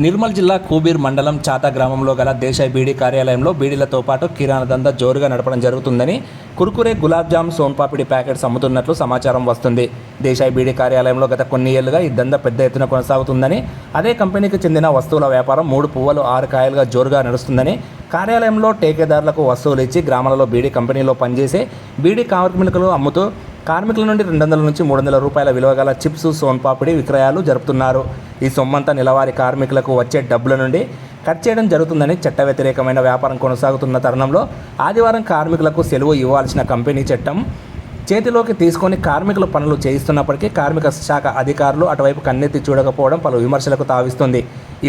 నిర్మల్ జిల్లా కూబీర్ మండలం చాతా గ్రామంలో గల దేశాయ్ బీడీ కార్యాలయంలో బీడీలతో పాటు కిరాణా దందా జోరుగా నడపడం జరుగుతుందని కురుకురే గులాబ్ జామ్ సోన్పాపిడి ప్యాకెట్స్ అమ్ముతున్నట్లు సమాచారం వస్తుంది. దేశాయ్ బీడీ కార్యాలయంలో గత కొన్ని ఏళ్ళుగా ఈ దందా పెద్ద ఎత్తున కొనసాగుతుందని అదే కంపెనీకి చెందిన వస్తువుల వ్యాపారం మూడు పువ్వులు ఆరు కాయలుగా జోరుగా నడుస్తుందని కార్యాలయంలో టేకేదారులకు వస్తువులు ఇచ్చి గ్రామాలలో బీడీ కంపెనీలో పనిచేసే బీడీ కార్మికులు అమ్ముతూ కార్మికుల నుండి రెండు వందల నుంచి మూడు వందల రూపాయల విలువ గల చిప్స్ సోన్పాపిడి విక్రయాలు జరుపుతున్నారు. ఈ సొమ్మంతా నెలవారీ కార్మికులకు వచ్చే డబ్బుల నుండి కట్ చేయడం జరుగుతుందని చట్ట వ్యతిరేకమైన వ్యాపారం కొనసాగుతున్న తరుణంలో ఆదివారం కార్మికులకు సెలవు ఇవ్వాల్సిన కంపెనీ చట్టం చేతిలోకి తీసుకొని కార్మికులు పనులు చేయిస్తున్నప్పటికీ కార్మిక శాఖ అధికారులు అటువైపు కన్నెత్తి చూడకపోవడం పలు విమర్శలకు తావిస్తుంది.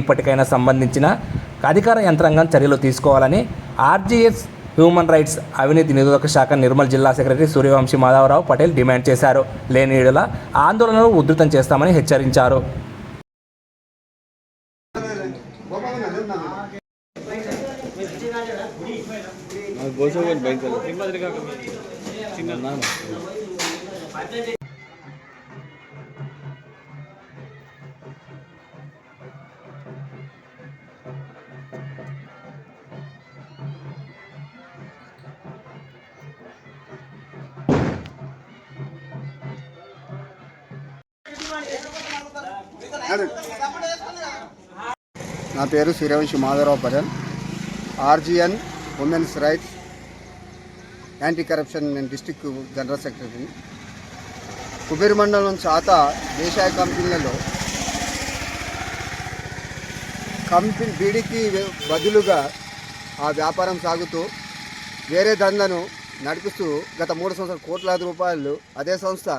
ఇప్పటికైనా సంబంధించిన అధికార యంత్రాంగం చర్యలు తీసుకోవాలని ఆర్జీఎస్ హ్యూమన్ రైట్స్ అవినీతి నిరోధక శాఖ నిర్మల్ జిల్లా సెక్రటరీ సూర్యవంశీ మాధవరావు పటేల్ డిమాండ్ చేశారు. లేని ఏడల ఆందోళనలు ఉధృతం చేస్తామని హెచ్చరించారు. నా పేరు Suryavanshi Madhavrao Patel RGN women's rights anti corruption నేను డిస్టిక్ జనరల్ సెక్రటరీ కుబేరు మండలం చాత దేశాయ కంపెనీలలో కంపెనీ బీడీకి బదులుగా ఆ వ్యాపారం సాగుతూ వేరే దందను నడిపిస్తూ గత మూడు సంవత్సరాలు కోట్లాది రూపాయలు అదే సంస్థ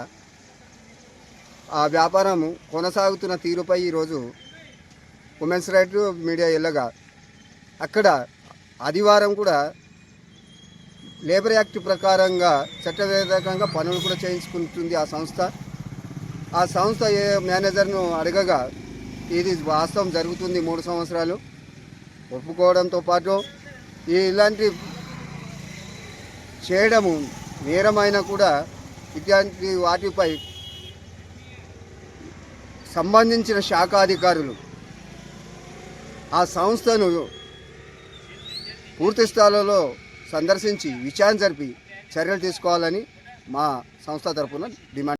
ఆ వ్యాపారం కొనసాగుతున్న తీరుపై ఈరోజు ఉమెన్స్ రైట్ మీడియా వెళ్ళగా అక్కడ ఆదివారం కూడా లేబర్ యాక్ట్ ప్రకారంగా చట్టవ్యతిరేకంగా పనులు కూడా చేయించుకుంటుంది ఆ సంస్థ. ఆ సంస్థ ఏ మేనేజర్ను అడగగా ఇది వాస్తవం జరుగుతుంది మూడు సంవత్సరాలు. ఒప్పుకోవడంతో పాటు ఈ ఇలాంటి చేయడము నేరమైన కూడా ఇట్లాంటి వాటిపై సంబంధించిన శాఖాధికారులు ఆ సంస్థను పూర్తి స్థాయిలో సందర్శించి విచారణ జరిపి చర్యలు తీసుకోవాలని మా సంస్థ తరపున డిమాండ్